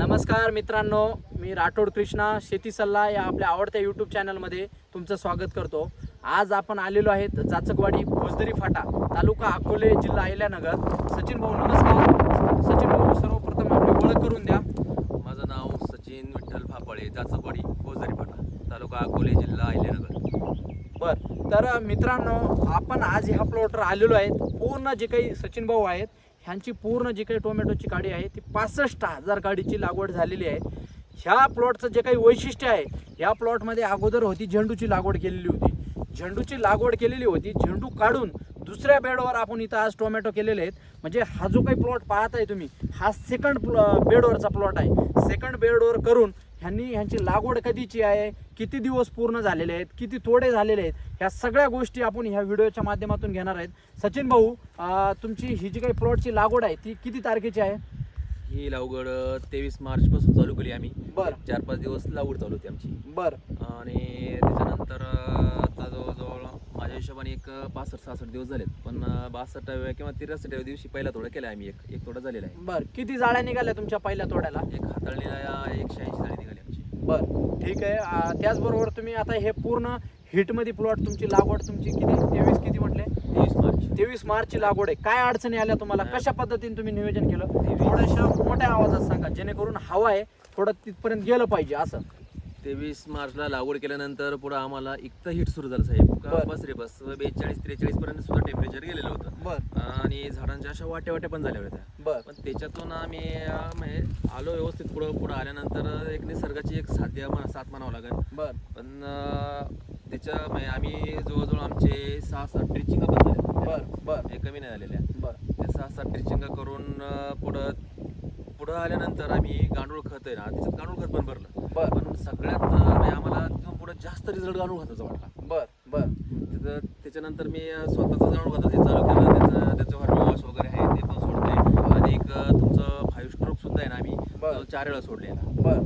नमस्कार मित्रांनो मी राठोड कृष्णा शेती सल्ला या आपल्या आवडत्या यूट्यूब चॅनलमध्ये तुमचं स्वागत करतो. आज आपण आलेलो आहेत जाचकवाडी भोजदरी फाटा तालुका अकोले जिल्हा अहिल्यानगर. सचिन भाऊ नमस्कार. सचिन भाऊ सर्वप्रथम आपली ओळख करून द्या. माझं नाव सचिन विठ्ठल फापळे जाचकवाडी गोजरी फाटा तालुका अकोले जिल्हा अहिल्यानगर. बर तर मित्रांनो आपण आज ह्या प्लॉटवर आलेलो आहेत. पूर्ण जे काही सचिन भाऊ आहेत ह्यांची पूर्ण जी काही टोमॅटोची गाडी आहे ती पासष्ट हजार गाडीची लागवड झालेली आहे. ह्या प्लॉटचं जे काही वैशिष्ट्य आहे ह्या प्लॉटमध्ये अगोदर होती झेंडूची लागवड केलेली होती. झेंडूची लागवड केलेली होती झेंडू काढून दुसऱ्या बेडवर आपण इथं आज टोमॅटो केलेले आहेत. म्हणजे हा जो काही प्लॉट पाहताय तुम्ही हा सेकंड बेडवरचा प्लॉट आहे. सेकंड बेडवर करून ह्यांनी ह्यांची लागवड कधीची आहे? किती दिवस पूर्ण झालेले आहेत? किती तोडे झालेले आहेत? ह्या सगळ्या गोष्टी आपण ह्या व्हिडिओच्या माध्यमातून घेणार आहेत. सचिन भाऊ तुमची ही जी काही प्लॉटची लागवड आहे ती किती तारखेची आहे? ही लागवड तेवीस मार्च पासून चालू केली आम्ही. बरं. चार पाच दिवस लागवड चालू होती आमची. बरं. आणि त्याच्यानंतर आता जवळजवळ माझ्या हिशोबाने एक पासष्ट सहासष्ट दिवस झालेत. पण बासष्टाव्या किंवा तिरसष्टाव्या दिवशी पहिला तोडा केला आम्ही एक. एक तोडा झालेला आहे. बरं. किती जाळ्या निघाल्या तुमच्या पहिल्या तोड्याला? एक हाताळणीला एकशे ऐंशी बरं ठीक आहे. त्याचबरोबर तुम्ही आता हे पूर्ण हिटमध्ये प्लॉट तुमची लागवड तुमची किती? तेवीस किती म्हटले? तेवीस मार्च. तेवीस मार्चची लागवड आहे. काय अडचणी आल्या तुम्हाला. कशा पद्धतीने तुम्ही नियोजन केलं. थोड्याशा मोठ्या आवाजात सांगा जेणेकरून हवा आहे थोडं तिथपर्यंत गेलं पाहिजे असं. तेवीस मार्चला लागवड केल्यानंतर पुढं आम्हाला इकतं हिट सुरू झालं साहेब. बस रे बस. बेचाळीस त्रेचाळीस पर्यंत सुद्धा टेम्परेचर गेलेलं होतं. बर. आणि झाडांच्या अशा वाट्या वाट्या पण झाल्या होत्या. बर. पण त्याच्यातून आम्ही अं, म्हणजे आलो व्यवस्थित पुढं पुढं आल्यानंतर एक निसर्गाची एक साध्य साथ म्हणावं लागेल. बर. पण अं, त्याच्या म्हणजे आम्ही जवळजवळ आमचे सहा सात ट्रिचिंग पण झाले. बर बर. हे कमी नाही झालेल्या. बर. त्या सहा सात ट्रिचिंग करून अं, पुढं पुढं आल्यानंतर आम्ही गांडूळ खत आहे ना त्याच्यात गांडूळ खत पण भरलं. बर. पण सगळ्यात अं, म्हणजे आम्हाला तिथून पुढं जास्त रिझल्ट गांडूळ खताचा वाटला. बर. त्याच्यानंतर मी स्वतःच गांडूळ खताचं हे चालू केलं. त्याचं त्याचं हर्मिवॉश वगैरे आहे ते पण सोडते आणि एक तुमचं फाईव्ह स्ट्रोक सुद्धा आहे ना आम्ही चार वेळा सोडले याला. बर.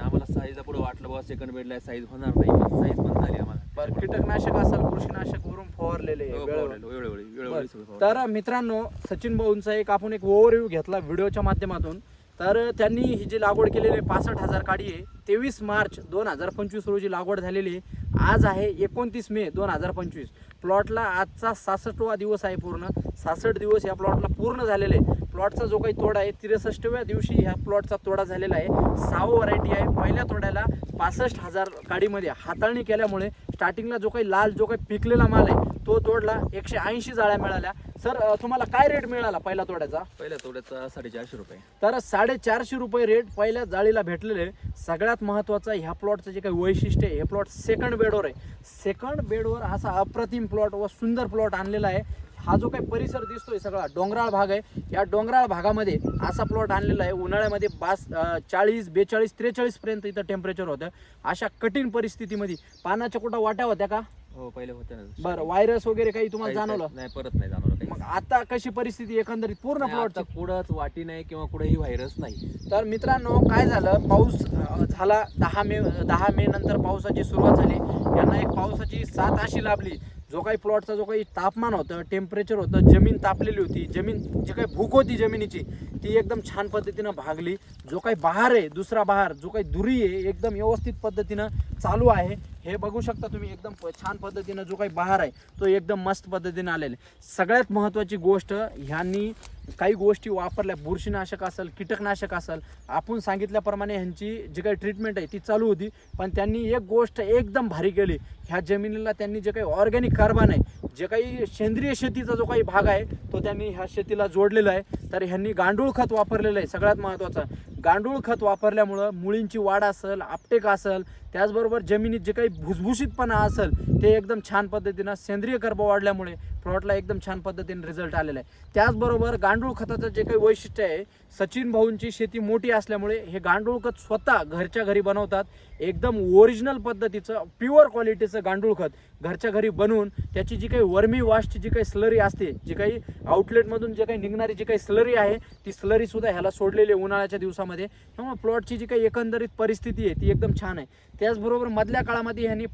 आम्हाला साईजला पुढे वाटलं बाबा सेकंड बेडला साईज होणार नाही. साईज पण झाली आम्हाला. बर कीटकनाशक असेल बुरशीनाशक वरून फवारलेले हो, फवारलेलं. तर मित्रांनो सचिन भाऊंचा एक आपण एक ओव्हरव्ह्यू घेतला व्हिडिओच्या माध्यमातून. तर त्यांनी ही जी लागवड केलेली आहे पासष्ट हजार काडी आहे तेवीस मार्च दोन हजार पंचवीस रोजी लागवड झालेली आहे. आज आहे एकोणतीस मे दोन हजार पंचवीस. प्लॉटला आजचा सासष्टवा दिवस आहे पूर्ण. सासष्ट दिवस या प्लॉटला पूर्ण झालेले आहे. प्लॉटचा जो काही तोडा आहे त्रेसष्टव्या दिवशी ह्या प्लॉटचा तोडा झालेला आहे. सहावं व्हरायटी आहे. पहिल्या तोड्याला पासष्ट हजार काडीमध्ये हाताळणी केल्यामुळे स्टार्टिंगला जो काही लाल जो काही पिकलेला माल आहे तो तोडला एकशे ऐंशी जाळ्या मिळाल्या. सर तुम्हाला काय रेट मिळाला पहिल्या तोड्याचा? पहिल्या तोड्याचा साडेचारशे रुपये. तर साडेचारशे रुपये रेट पहिल्या जाळीला भेटलेले. आहे. सगळ्यात महत्त्वाचं ह्या प्लॉटचं जे काही वैशिष्ट्य आहे हे प्लॉट सेकंड बेडवर आहे. सेकंड बेडवर असा अप्रतिम प्लॉट व सुंदर प्लॉट आणलेला आहे. हा जो काही परिसर दिसतोय सगळा डोंगराळ भाग आहे. या डोंगराळ भागामध्ये असा प्लॉट आणलेला आहे. उन्हाळ्यामध्ये बास चाळीस बेचाळीस त्रेचाळीस पर्यंत इथं टेम्परेचर होतं. अशा कठीण परिस्थितीमध्ये पानाच्या कुठं वाट्या होत्या का? हो पहिले होते ना. बरं व्हायरस वगैरे काही तुम्हाला जाणवलं? नाही परत नाही जाणवलं काही मग आता कशी परिस्थिती एकंदरीत पूर्ण नाही, प्लॉटची आता कुठंच वाटी नाही किंवा कुठेही व्हायरस नाही. तर मित्रांनो काय झालं? पाऊस अं, झाला दहा मे दहा मे नंतर पावसाची सुरुवात झाली. यांना एक पावसाची साथ अशी लाभली. जो काही प्लॉटचा जो काही तापमान होतं टेम्परेचर होतं जमीन तापलेली होती जमीन जी काही भूक होती जमिनीची ती एकदम छान पद्धतीनं भागली. जो काही बहार आहे दुसरा बहार जो काही दुरी आहे एकदम व्यवस्थित पद्धतीनं चालू आहे. हे बघू शकता तुम्ही एकदम प- छान पद्धतीनं जो काही बहार आहे तो एकदम मस्त पद्धतीने आलेला आहे. सगळ्यात महत्त्वाची गोष्ट ह्यांनी काही गोष्टी वापरल्या बुरशीनाशक असेल कीटकनाशक असेल आपण सांगितल्याप्रमाणे ह्यांची जी काही ट्रीटमेंट आहे ती चालू होती. पण त्यांनी एक गोष्ट एकदम भारी केली. ह्या जमिनीला त्यांनी जे काही ऑर्गॅनिक कार्बन आहे जे काही सेंद्रिय शेतीचा जो काही भाग आहे तो त्यांनी ह्या शेतीला जोडलेला आहे. तर ह्यांनी गांडूळ खत वापरलेलं आहे सगळ्यात महत्त्वाचं. गांडूळ खत वापरल्यामुळं मुळींची वाढ असेल आपटेक असेल त्याचबरोबर जमिनीत जे काही भुसभुशीतपणा असेल ते एकदम छान पद्धतीनं सेंद्रिय कर्ब वाढल्यामुळे प्लॉटला एकदम छान पद्धतीने रिझल्ट आलेला आहे. त्याचबरोबर गांडूळ खताचं जे काही वैशिष्ट्य आहे सचिन भाऊंची शेती मोठी असल्यामुळे हे गांडूळ खत स्वतः घरच्या घरी बनवतात. एकदम ओरिजिनल पद्धतीचं प्युअर क्वालिटीचं गांडूळ खत घरच्या घरी बनवून त्याची जी काही वर्मी वॉशची जी काही स्लरी असते जी काही आउटलेटमधून जे काही निघणारी जी काही स्लरी आहे ती स्लरीसुद्धा ह्याला सोडलेली आहे उन्हाळ्याच्या दिवसामध्ये. त्यामुळे प्लॉटची जी काही एकंदरीत परिस्थिती आहे ती एकदम छान आहे. त्याचबरोबर मधल्या काळामध्ये ह्यांनी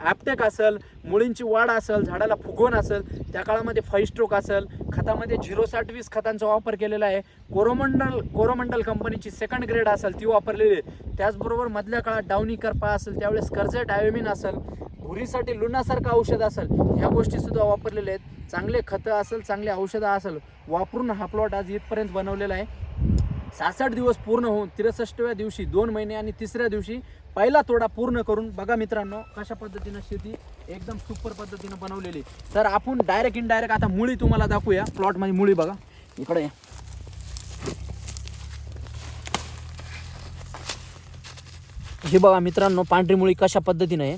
ॲपटेक असेल मुळींची वाढ असेल झाडाला फुगवण असेल त्या काळामध्ये फाईव्ह स्ट्रोक असेल खतामध्ये झिरो साठ वीस खतांचा वापर केलेला आहे. कोरोमंडल कोरोमंडल कंपनीची सेकंड ग्रेड असेल ती वापरलेली आहे. त्याचबरोबर मधल्या काळात डावणी करपा असेल त्यावेळेस कर्जे डायोमिन असेल भुरीसाठी लुणासारखं औषध असेल ह्या गोष्टीसुद्धा वापरलेल्या आहेत. चांगले खतं असेल चांगले औषधं असेल वापरून हा प्लॉट आज इथपर्यंत बनवलेला आहे. सासठ दिवस पूर्ण होऊन त्रेसष्टव्या दिवशी दोन महिने आणि तिसऱ्या दिवशी पहिला तोडा पूर्ण करून बघा मित्रांनो कशा पद्धतीनं शेती एकदम सुपर पद्धतीनं बनवलेली. तर आपण डायरेक्ट इनडायरेक्ट आता मुळी तुम्हाला दाखवूया. प्लॉटमध्ये मुळी बघा. इकडे या. हे बघा मित्रांनो पांढरी मुळी कशा पद्धतीनं आहे?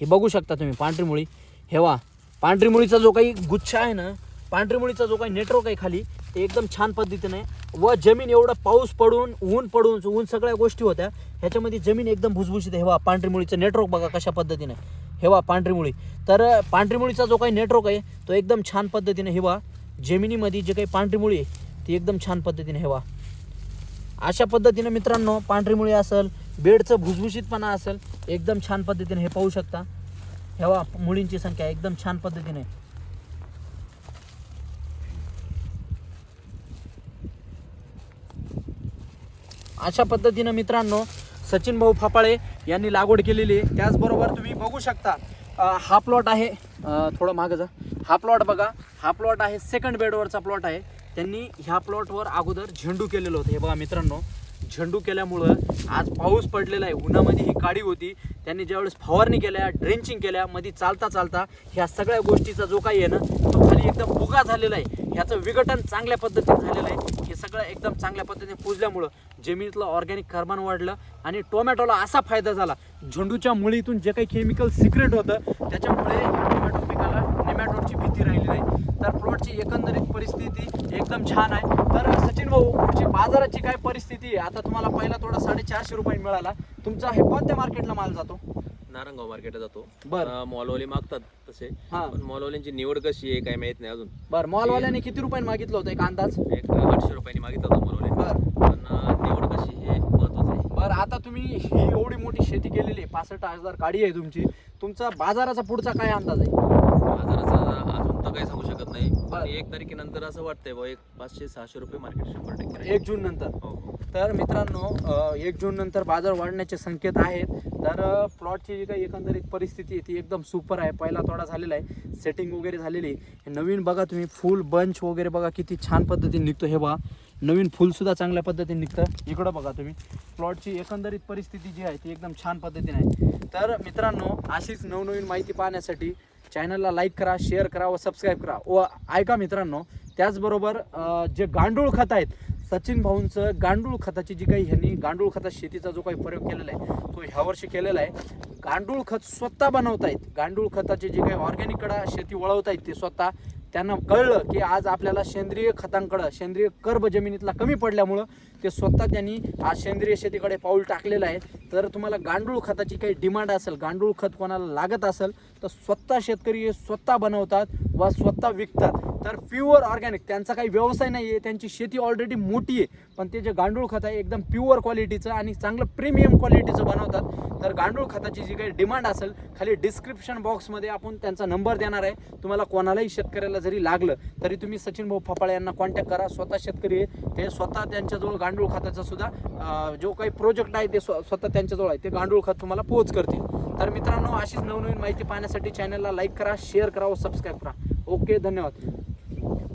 हे बघू शकता तुम्ही पांढरी मुळी. हे वा पांढरी मुळीचा जो काही गुच्छ आहे ना पांढरी मुळीचा जो काही नेटवर्क आहे खाली एकदम छान पद्धतीने. व जमीन एवढं पाऊस पडून ऊन पडून ऊन सगळ्या गोष्टी होत्या. ह्याच्यामध्ये जमीन एकदम भुसभुशीत हेवा पांढरी मुळीचं नेटवर्क बघा कशा पद्धतीने. हेवा पांढरी मुळी तर पांढरी मुळीचा जो काही नेटवर्क आहे तो एकदम छान पद्धतीने हेवा जमिनीमध्ये जे काही पांढरी मुळी आहे ती एकदम छान पद्धतीने हेवा अशा पद्धतीने मित्रांनो पांढरी मुळी असेल बेडचं भुसभुशीतपणा असेल एकदम छान पद्धतीने हे पाहू शकता. हेवा मुळींची संख्या एकदम छान पद्धतीने. अशा पद्धतीनं मित्रांनो सचिन भाऊ फापाळे यांनी लागवड केलेली आहे. त्याचबरोबर तुम्ही बघू शकता हा प्लॉट आहे थोडं मागं जा. हा प्लॉट बघा हा प्लॉट आहे सेकंड बेडवरचा प्लॉट आहे. त्यांनी ह्या प्लॉटवर अगोदर झेंडू केलेलं होतं. हे बघा मित्रांनो झेंडू केल्यामुळं आज पाऊस पडलेला आहे. उन्हामध्ये ही काडी होती. त्यांनी ज्यावेळेस फवारणी केल्या ड्रेंचिंग केल्या मध्ये चालता चालता ह्या सगळ्या गोष्टीचा जो काही आहे ना तो खाली एकदम फुगा झालेला आहे. ह्याचं विघटन चांगल्या पद्धतीने झालेलं आहे. हे सगळं एकदम चांगल्या पद्धतीने पुजल्यामुळं जमिनीतलं ऑर्गॅनिक कार्बन वाढलं आणि टोमॅटोला असा फायदा झाला. झेंडूच्या मुळीतून जे काही केमिकल सिक्रेट होतं त्याच्यामुळे टोमॅटो पिकाला नेमॅटोडची भीती राहिली नाही. तर प्लॉटची एकंदरीत परिस्थिती एकदम छान आहे. तर सचिन भाऊ पुढची बाजाराची काय परिस्थिती आहे? आता तुम्हाला पहिला थोडा साडेचारशे रुपये मिळाला. तुमचा हे कोणत्या मार्केटला माल जातो? नारंगाव मार्केटला जातो. बर. अं, मॉलवाले मागतात तसे. हा. पण मॉलवाल्यांची निवड कशी आहे काय माहीत नाही अजून. बरं मॉलवाल्याने किती रुपयाने मागितलं होतं? एक अंदाज? एक आठशे रुपयांनी मागितला होता मॉलवाले बरं. पण अं, निवड कशी हे महत्वाचं आहे. बरं आता तुम्ही ही एवढी मोठी शेती केलेली आहे. पासष्ट हजार गाडी आहे तुमची. तुमचा बाजाराचा पुढचा काय अंदाज आहे? बाजाराचा तर काही सांगू शकत नाही. पण एक तारखेनंतर असं वाटतंय बा एक पाचशे सहाशे रुपये मार्केट शंभर टक्के राहील. एक जून नंतर. हो हो. तर मित्रांनो अ, एक जून नंतर बाजार वाढण्याचे संकेत आहेत. तर प्लॉटची जी काही एकंदरीत परिस्थिती आहे ती एकदम सुपर आहे. पहिला थोडा झालेला आहे. सेटिंग वगैरे झालेली आहे. हे नवीन बघा तुम्ही फुल बंच वगैरे बघा किती छान पद्धतीने निघतो हे बघा. नवीन फुलसुद्धा चांगल्या पद्धतीने निघतं इकडं बघा तुम्ही. प्लॉटची एकंदरीत परिस्थिती जी आहे ती एकदम छान पद्धतीने आहे. तर मित्रांनो अशीच नवनवीन माहिती पाहण्यासाठी चॅनलला लाईक करा शेअर करा व सबस्क्राईब करा. व ऐका मित्रांनो त्याचबरोबर जे गांडूळ खत आहेत सचिन भाऊंचं गांडूळ खताची जी काही ह्यांनी गांडूळ खतात शेतीचा जो काही प्रयोग केलेला आहे तो ह्या वर्षी केलेला आहे. गांडूळ खत स्वतः बनवतायत. गांडूळ खताची जी काही ऑर्गॅनिककडं शेती वळवतायत ते स्वतः. त्यांना कळलं की आज आपल्याला सेंद्रिय खतांकडं सेंद्रिय कर्ब जमिनीतला कमी पडल्यामुळं ते स्वतः त्यांनी आज सेंद्रिय शेतीकडे पाऊल टाकलेलं आहे. तर तुम्हाला गांडूळ खताची काही डिमांड असेल गांडूळ खत कोणाला लागत असेल तर स्वतः शेतकरी हे स्वतः बनवतात. व स्वतः विकतात. तर प्युअर ऑर्गॅनिक त्यांचा काही व्यवसाय नाही आहे त्यांची शेती ऑलरेडी मोठी आहे. पण ते जे गांडूळ खत आहे एकदम प्युअर क्वालिटीचं आणि चांगलं प्रीमियम क्वालिटीचं बनवतात. तर गांडूळ खताची जी काही डिमांड असेल खाली डिस्क्रिप्शन बॉक्समध्ये आपण त्यांचा नंबर देणार आहे. तुम्हाला कोणालाही शेतकऱ्याला जरी लागलं तरी तुम्ही सचिन भाऊ फपाळे यांना कॉन्टॅक्ट करा. स्वतः शेतकरी आहे ते स्वतः त्यांच्याजवळ गांडूळ खताचा सुद्धा जो काही प्रोजेक्ट आहे ते स्व स्वतः त्यांच्याजवळ आहे. ते गांडूळ खत तुम्हाला पोच करतील. तर मित्रांनो अशीच नवनवीन माहिती पाहण्यासाठी चॅनलला लाईक करा शेअर करा व सबस्क्राईब करा. ओके धन्यवाद